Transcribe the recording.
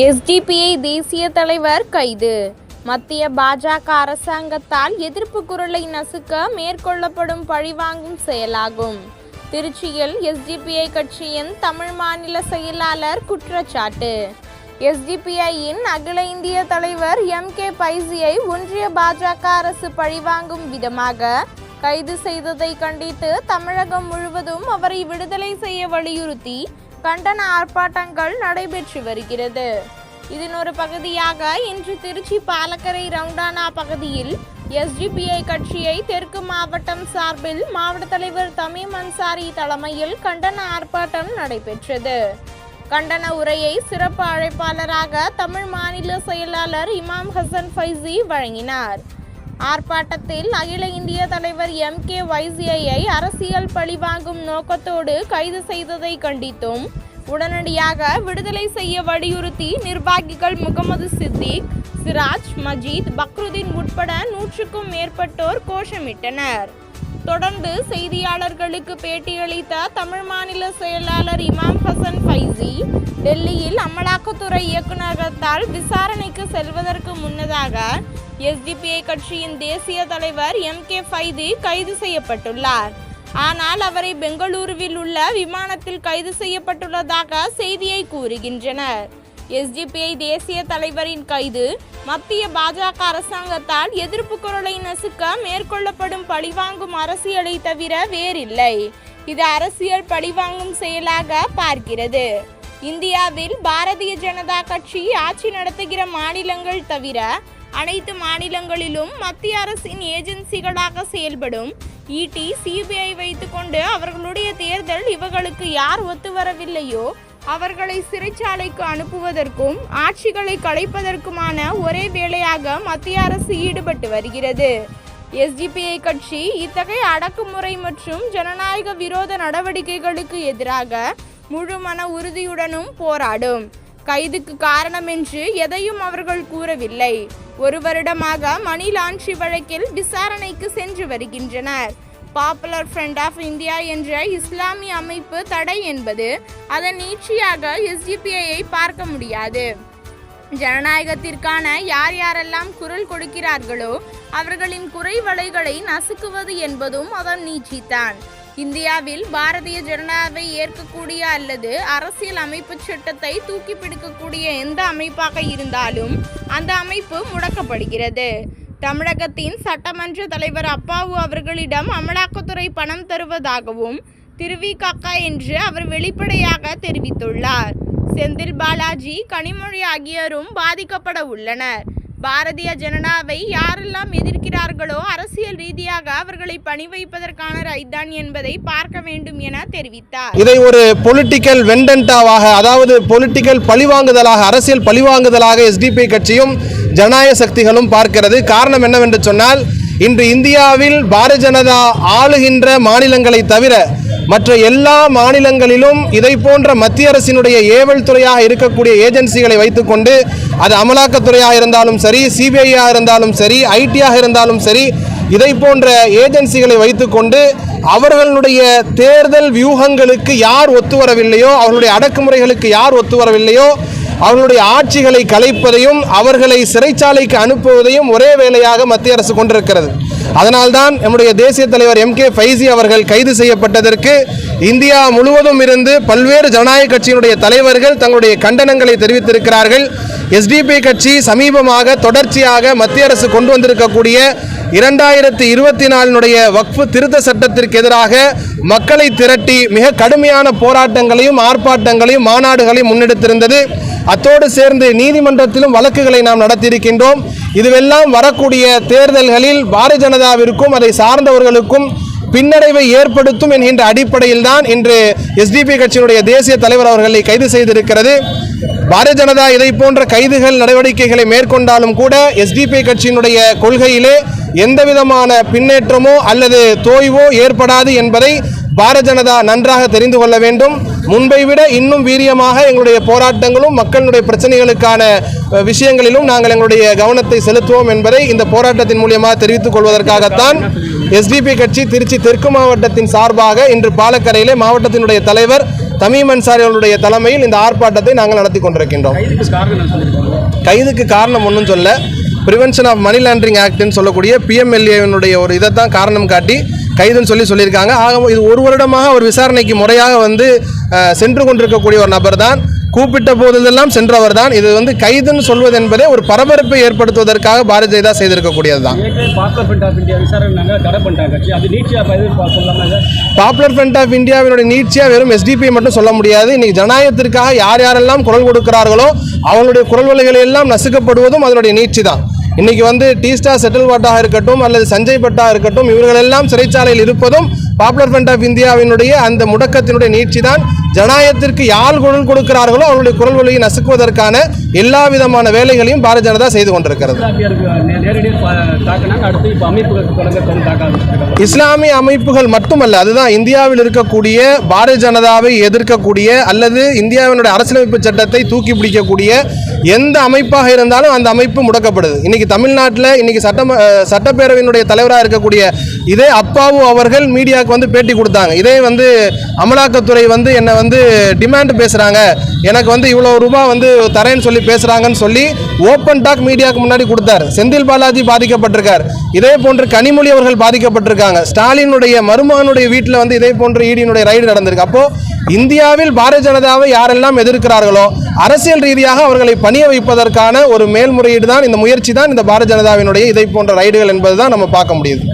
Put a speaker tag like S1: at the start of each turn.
S1: SDPI தேசிய தலைவர் கைது. மத்திய பாஜக அரசாங்கத்தால் எதிர்ப்பு குரலை நசுக்க மேற்கொள்ளப்படும் பழிவாங்கும் செயலாகும். திருச்சியில் எஸ்டிபிஐ கட்சியின் தமிழ் மாநில செயலாளர் குற்றச்சாட்டு. எஸ்டிபிஐயின் அகில இந்திய தலைவர் எம் கே பைசியை ஒன்றிய பாஜக அரசு பழிவாங்கும் விதமாக கைது செய்ததை கண்டித்து தமிழகம் முழுவதும் அவரை விடுதலை செய்ய வலியுறுத்தி கண்டன ஆர்ப்பாட்டங்கள் நடைபெற்று வருகிறது. இதன் ஒரு பகுதியாக இன்று திருச்சி பாலக்கரை ரவுண்டானா பகுதியில் எஸ்டிபிஐ கட்சியை தெற்கு மாவட்டம் சார்பில் மாவட்ட தலைவர் தமிம் அன்சாரி தலைமையில் கண்டன ஆர்ப்பாட்டம் நடைபெற்றது. கண்டன உரையை சிறப்பு அழைப்பாளராக தமிழ் மாநில செயலாளர் இமாம் ஹசன் ஃபைசி வழங்கினார். ஆர்ப்பாட்டத்தில் அகில இந்திய தலைவர் எம் கே வைசியை அரசியல் பழிவாங்கும் நோக்கத்தோடு கைது செய்ததை கண்டித்தும் உடனடியாக விடுதலை செய்ய வலியுறுத்தி நிர்வாகிகள் முகமது சித்திக் சிராஜ் மஜீத் பக்ருதீன் உட்பட நூற்றுக்கும் மேற்பட்டோர் கோஷமிட்டனர். தொடர்ந்து செய்தியாளர்களுக்கு பேட்டியளித்த தமிழ் மாநில செயலாளர் இமாம் ஹசன் ஃபைசி டெல்லியில் அமலாக்கத்துறை இயக்குநரகத்தால் விசாரணைக்கு செல்வதற்கு முன்னதாக எஸ்டிபிஐ கட்சியின் தேசிய தலைவர் எம் கே ஃபைதி கைது செய்யப்பட்டுள்ளார். ஆனால் அவரை பெங்களூருவில் உள்ள விமானத்தில் கைது செய்யப்பட்டுள்ளதாக செய்தியை கூறுகின்றனர். எஸ்டிபிஐ தேசிய தலைவரின் கைது மத்திய பாஜக அரசாங்கத்தால் எதிர்ப்பு குரலை நசுக்க மேற்கொள்ளப்படும் பழிவாங்கும் அரசியலை தவிர வேறில்லை. இது அரசியல் பழிவாங்கும் செயலாக பார்க்கிறது. இந்தியாவில் பாரதிய ஜனதா கட்சி ஆட்சி நடத்துகிற மாநிலங்கள் தவிர அனைத்து மாநிலங்களிலும் மத்திய அரசின் ஏஜென்சிகளாக செயல்படும் இடி சிபிஐ வைத்துக்கொண்டு அவர்களுடைய தேர்தல் இவர்களுக்கு யார் ஒத்து வரவில்லையோ அவர்களை சிறைச்சாலைக்கு அனுப்புவதற்கும் ஆட்சிகளை கலைப்பதற்குமான ஒரே வேலையாக மத்திய அரசு ஈடுபட்டு வருகிறது. எஸ்டிபிஐ கட்சி இத்தகைய அடக்குமுறை மற்றும் ஜனநாயக விரோத நடவடிக்கைகளுக்கு எதிராக முழு மன உறுதியுடனும் போராடும். கைதுக்கு காரணம் என்று எதையும் அவர்கள் கூறவில்லை. ஒரு வருடமாக மணி லாண்ட்ரி வழக்கில் விசாரணைக்கு சென்று வருகின்றனர். பாப்புலர் ஃப்ரண்ட் ஆஃப் இந்தியா என்ற இஸ்லாமிய அமைப்பு தடை என்பது அதன் நீட்சியாக எஸ்டிபிஐயை பார்க்க முடியாது. ஜனநாயகத்திற்கான யார் யாரெல்லாம் குரல் கொடுக்கிறார்களோ அவர்களின் குறைவலைகளை நசுக்குவது என்பதும் அதன் நீட்சித்தான் இந்தியாவில் பாரதிய ஜனதாவை ஏற்கக்கூடிய அல்லது அரசியல் அமைப்பு சட்டத்தை தூக்கி பிடிக்கக்கூடிய எந்த அமைப்பாக இருந்தாலும் அந்த அமைப்பு முடக்கப்படுகிறது. தமிழகத்தின் சட்டமன்ற தலைவர் அப்பாவு அவர்களிடம் அமலாக்கத்துறை பணம் தருவதாகவும் திருவிகாக்கா என்று அவர் வெளிப்படையாக தெரிவித்துள்ளார். செந்தில் பாலாஜி கனிமொழி ஆகியோரும் பாதிக்கப்பட உள்ளனர். பாரதிய ஜனதாவை யாரெல்லாம் எதிர்க்கிறார்களோ அரசியல் ரீதியாக அவர்களை பணி வைப்பதற்கான ரைதான் என்பதை பார்க்க வேண்டும் என தெரிவித்தார்.
S2: இதை ஒரு பொலிட்டிக்கல் வெண்டன்டாவாக அதாவது பொலிட்டிக்கல் பழிவாங்குதலாக அரசியல் பழிவாங்குதலாக எஸ்டிபி கட்சியும் ஜனநாயக சக்திகளும் பார்க்கிறது. காரணம் என்னவென்று சொன்னால் இன்று இந்தியாவில் பாரதிய ஜனதா ஆளுகின்ற மாநிலங்களை தவிர மற்ற எல்லா மாநிலங்களிலும் இதை போன்ற மத்திய அரசினுடைய ஏவல் துறையாக இருக்கக்கூடிய ஏஜென்சிகளை வைத்துக்கொண்டு அது அமலாக்கத்துறையாக இருந்தாலும் சரி சிபிஐயாக இருந்தாலும் சரி ஐடியாக இருந்தாலும் சரி இதை போன்ற ஏஜென்சிகளை வைத்துக்கொண்டு அவர்களுடைய தேர்தல் வியூகங்களுக்கு யார் ஒத்து வரவில்லையோ அவர்களுடைய அடக்குமுறைகளுக்கு யார் ஒத்து வரவில்லையோ அவர்களுடைய ஆட்சிகளை கலைப்பதையும் அவர்களை சிறைச்சாலைக்கு அனுப்புவதையும் ஒரே வேலையாக மத்திய அரசு கொண்டிருக்கிறது. அதனால்தான் நம்முடைய தேசிய தலைவர் எம் கே ஃபைசி அவர்கள் கைது செய்யப்பட்டதற்கு இந்தியா முழுவதும் இருந்து பல்வேறு ஜனநாயக கட்சியினுடைய தலைவர்கள் தங்களுடைய கண்டனங்களை தெரிவித்திருக்கிறார்கள். எஸ்டிபி கட்சி சமீபமாக தொடர்ச்சியாக மத்திய அரசு கொண்டு வந்திருக்கக்கூடிய இரண்டாயிரத்தி இருபத்தி நாலினுடைய வக்ஃபு திருத்த சட்டத்திற்கு எதிராக மக்களை திரட்டி மிக கடுமையான போராட்டங்களையும் ஆர்ப்பாட்டங்களையும் மாநாடுகளையும் முன்னெடுத்திருந்தது. அத்தோடு சேர்ந்து நீதிமன்றத்திலும் வழக்குகளை நாம் நடத்தியிருக்கின்றோம். இதுவெல்லாம் வரக்கூடிய தேர்தல்களில் பாரதிய ஜனதாவிற்கும் அதை சார்ந்தவர்களுக்கும் பின்னடைவை ஏற்படுத்தும் என்கின்ற அடிப்படையில் தான் இன்று எஸ்டிபி கட்சியினுடைய தேசிய தலைவர் அவர்களை கைது செய்திருக்கிறது. பாரதிய ஜனதா இதை போன்ற கைதுகள் நடவடிக்கைகளை மேற்கொண்டாலும் கூட எஸ்டிபி கட்சியினுடைய கொள்கையிலே எந்த விதமான பின்னேற்றமோ அல்லது தோய்வோ ஏற்படாது என்பதை பாரதிய ஜனதா நன்றாக தெரிந்து கொள்ள வேண்டும். முன்பை விட இன்னும் வீரியமாக எங்களுடைய போராட்டங்களும் மக்களுடைய பிரச்சனைகளுக்கான விஷயங்களிலும் நாங்கள் எங்களுடைய கவனத்தை செலுத்துவோம் என்பதை இந்த போராட்டத்தின் மூலியமாக தெரிவித்துக் கொள்வதற்காகத்தான் எஸ்டிபி கட்சி திருச்சி தெற்கு மாவட்டத்தின் சார்பாக இன்று பாலக்கரையிலே மாவட்டத்தினுடைய தலைவர் தமீம் அன்சாரி அவர்களுடைய தலைமையில் இந்த ஆர்ப்பாட்டத்தை நாங்கள் நடத்தி கொண்டிருக்கின்றோம்.
S3: கைதுக்கு காரணம்
S2: ஒன்றும் சொல்ல ப்ரிவென்ஷன் ஆஃப் மணி லாண்டரிங் ஆக்ட்னு சொல்லக்கூடிய பிஎம்எல்ஏவினுடைய ஒரு இதை தான் காரணம் காட்டி கைதுன்னு சொல்லி சொல்லியிருக்காங்க. ஆக இது ஒரு வருடமாக ஒரு விசாரணைக்கு முறையாக வந்து சென்று கொண்டிருக்கக்கூடிய ஒரு நபர் தான் கூப்பிட்ட போதெல்லாம் சென்றவர் தான் இது வந்து கைதுன்னு சொல்வது என்பதே ஒரு பரபரப்பை ஏற்படுத்துவதற்காக பாரதிய ஜனதா செய்திருக்கக்கூடியது தான்
S3: பாப்புலர் ஃப்ரண்ட் ஆஃப்
S2: இந்தியாவினுடைய நீட்சியாக வெறும் எஸ்டிபி மட்டும் சொல்ல முடியாது. இன்னைக்கு ஜனநாயகத்திற்காக யார் யாரெல்லாம் குரல் கொடுக்கிறார்களோ அவங்களுடைய குரல் எல்லாம் நசுக்கப்படுவதும் அதனுடைய நீட்சி தான் இன்னைக்கு வந்து டீஸ்டா செட்டில் பட்டாக இருக்கட்டும் அல்லது சஞ்சய் பட்டா இருக்கட்டும் இவர்களெல்லாம் சிறைச்சாலையில் இருப்பதும் பாப்புலர் ஃப்ரண்ட் ஆஃப் இந்தியாவினுடைய அந்த முடக்கத்தினுடைய நீட்சி தான் ஜனநாயகத்திற்கு யார் குரல் கொடுக்கிறார்களோ அவர்களுடைய குரல் வழியை நசுக்குவதற்கான எல்லா விதமான வேலைகளையும் பாரதிய ஜனதா செய்து கொண்டிருக்கிறது. இஸ்லாமிய அமைப்புகள் மட்டுமல்ல அதுதான் இந்தியாவில் இருக்கக்கூடிய பாரதிய ஜனதாவை எதிர்க்கக்கூடிய அல்லது இந்தியாவினுடைய அரசியலமைப்பு சட்டத்தை தூக்கி பிடிக்கக்கூடிய எந்த அமைப்பாக இருந்தாலும் அந்த அமைப்பு முடக்கப்படுது. இன்னைக்கு தமிழ்நாட்டில் இன்னைக்கு சட்டம் சட்டப்பேரவையினுடைய தலைவராக இருக்கக்கூடிய இதே அப்பாவு அவர்கள் மீடியாவுக்கு வந்து பேட்டி கொடுத்தாங்க. இதே வந்து அமலாக்கத்துறை வந்து என்னை வந்து டிமாண்ட் பேசுகிறாங்க எனக்கு வந்து இவ்வளோ ரூபாய் வந்து தரேன்னு சொல்லி பேசுகிறாங்கன்னு சொல்லி ஓப்பன் டாக் மீடியாவுக்கு முன்னாடி கொடுத்தார். செந்தில் பாலாஜி பாதிக்கப்பட்டிருக்கார். இதே போன்று கனிமொழி அவர்கள் பாதிக்கப்பட்டிருக்காங்க. ஸ்டாலினுடைய மருமகனுடைய வீட்டில் வந்து இதே போன்று ஈடியினுடைய ரைடு நடந்திருக்கு. அப்போ இந்தியாவில் பாரதிய ஜனதாவை யாரெல்லாம் எதிர்க்கிறார்களோ அரசியல் ரீதியாக அவர்களை பணிய வைப்பதற்கான ஒரு மேல்முறையீடு தான் இந்த முயற்சி தான் இந்த பாரதிய ஜனதாவினுடைய இதை போன்ற ரைடுகள் என்பது தான் நம்ம பார்க்க முடியுது.